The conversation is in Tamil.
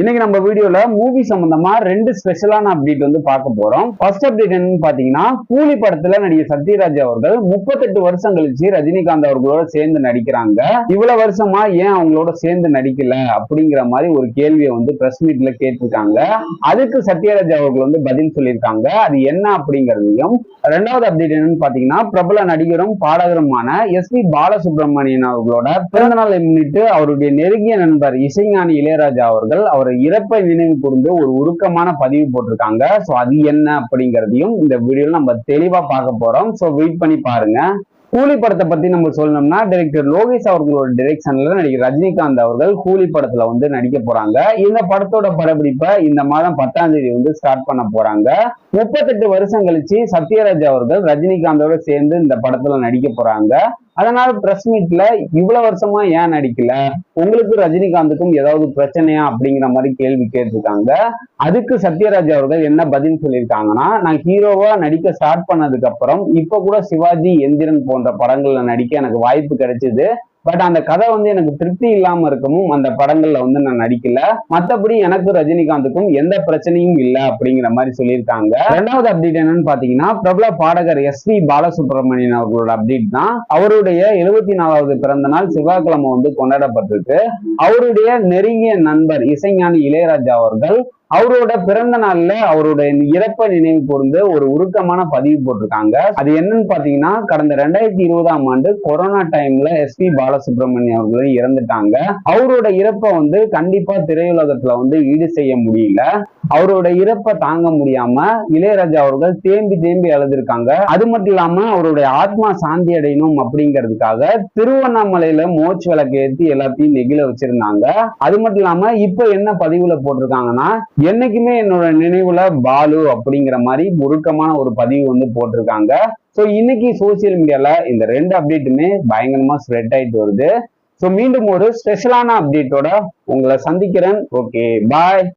இன்னைக்கு நம்ம வீடியோல மூவி சம்பந்தமா ரெண்டு ஸ்பெஷலான அப்டேட் வந்து பார்க்க போறோம். ஃபர்ஸ்ட் அப்டேட் என்னன்னு பாத்தீங்கன்னா கூலி படத்துல நடிகர் சத்யராஜ் அவர்கள் முப்பத்தெட்டு வருஷம் கழிச்சு ரஜினிகாந்த் அவர்களோட சேர்ந்து நடிக்கிறாங்க. இவ்வளவு வருஷமா ஏன் அவங்களோட சேர்ந்து நடிக்கல அப்படிங்கிற மாதிரி ஒரு கேள்வியை வந்து பிரஸ் மீட்ல கேட்டிருக்காங்க. அதுக்கு சத்யராஜ் அவர்கள் வந்து பதில் சொல்லியிருக்காங்க. அது என்ன அப்படிங்கறதையும். ரெண்டாவது அப்டேட் என்னன்னு பாத்தீங்கன்னா பிரபல நடிகரும் பாடகருமான எஸ் பி பாலசுப்ரமணியன் அவர்களோட பிறந்தநாளை முன்னிட்டு அவருடைய நெருங்கிய நண்பர் இசைஞானி இளையராஜா அவர்கள் அவர் இறப்பை நினைவு கூர்ந்து ஒரு உருக்கமான பதிவு போட்டிருக்காங்க. சோ அது என்ன அப்படிங்கறதையும் இந்த வீடியோல நம்ம தெளிவா பார்க்க போறோம். சோ வெயிட் பண்ணி பாருங்க. கூலி படத்தை பத்தி நம்ம சொல்லணும்னா டைரக்டர் லோகேஷ் அவர்களோட டிரெக்ஷன்ல நடிகர் ரஜினிகாந்த் அவர்கள் கூலி படத்துல வந்து நடிக்க போறாங்க. இந்த படத்தோட படப்பிடிப்பை இந்த மாதம் பத்தாம் தேதி வந்து ஸ்டார்ட் பண்ண போறாங்க. முப்பத்தெட்டு வருஷம் கழிச்சு சத்யராஜ் அவர்கள் ரஜினிகாந்தோட சேர்ந்து இந்த படத்துல நடிக்க போறாங்க. அதனால பிரஸ் மீட்ல இவ்வளவு வருஷமா ஏன் நடிக்கல? உங்களுக்கு ரஜினிகாந்துக்கும் ஏதாவது பிரச்சனையா அப்படிங்கிற மாதிரி கேள்வி கேட்டிருக்காங்க. அதுக்கு சத்யராஜ் அவர்கள் என்ன பதில் சொல்லியிருக்காங்கன்னா நான் ஹீரோவா நடிக்க ஸ்டார்ட் பண்ணதுக்கு அப்புறம் இப்ப கூட சிவாஜி எந்திரன் போன்ற படங்கள்ல நடிக்க எனக்கு வாய்ப்பு கிடைச்சது. பட் அந்த கதை வந்து எனக்கு திருப்தி இல்லாம இருக்கவும் அந்த படங்கள்ல வந்து நான் நடிக்கல. மத்தபடி எனக்கு ரஜினிகாந்துக்கும் எந்த பிரச்சனையும் இல்ல அப்படிங்கிற மாதிரி சொல்லியிருக்காங்க. ரெண்டாவது அப்டேட் என்னன்னு பாத்தீங்கன்னா பிரபல பாடகர் எஸ் பி பாலசுப்ரமணியன் அவர்களோட அப்டேட் தான். அவருடைய எழுபத்தி நாலாவது பிறந்த நாள் செவ்வாய்க்கிழமை வந்து கொண்டாடப்பட்டிருக்கு. அவருடைய நெருங்கிய நண்பர் இசைஞானி இளையராஜா அவர்கள் அவரோட பிறந்த நாள்ல அவருடைய இறப்பை நினைவு கூர்ந்து ஒரு உருக்கமான பதிவு போட்டிருக்காங்க. அது என்னன்னு பாத்தீங்கன்னா கடந்த ரெண்டாயிரத்தி இருபதாம் ஆண்டு கொரோனா டைம்ல எஸ் பி பாலசுப்ரமணியம் அவர்களும் இறந்துட்டாங்க. அவரோட இறப்பை வந்து கண்டிப்பா திரையுலகத்துல வந்து ஈடு செய்ய முடியல. அவரோட இறப்பை தாங்க முடியாம இளையராஜா அவர்கள் தேம்பி தேம்பி அழுதுருக்காங்க. அது மட்டும் இல்லாம அவருடைய ஆத்மா சாந்தி அடையணும் அப்படிங்கிறதுக்காக திருவண்ணாமலையில மோச்சு விளக்கு ஏற்றி எல்லாத்தையும் நெகிழ வச்சிருந்தாங்க. அது மட்டும் இல்லாம இப்ப என்ன பதிவுல போட்டிருக்காங்கன்னா என்னைக்குமே என்னோட நினைவுல பாலு அப்படிங்கிற மாதிரி முருக்கமான ஒரு பதிவு வந்து போட்டிருக்காங்க. ஸோ இன்னைக்கு சோசியல் மீடியால இந்த ரெண்டு அப்டேட்டுமே பயங்கரமா ஸ்ப்ரெட் ஆயிட்டு வருது. ஸோ மீண்டும் ஒரு ஸ்பெஷலான அப்டேட்டோட உங்களை சந்திக்கிறேன். Okay bye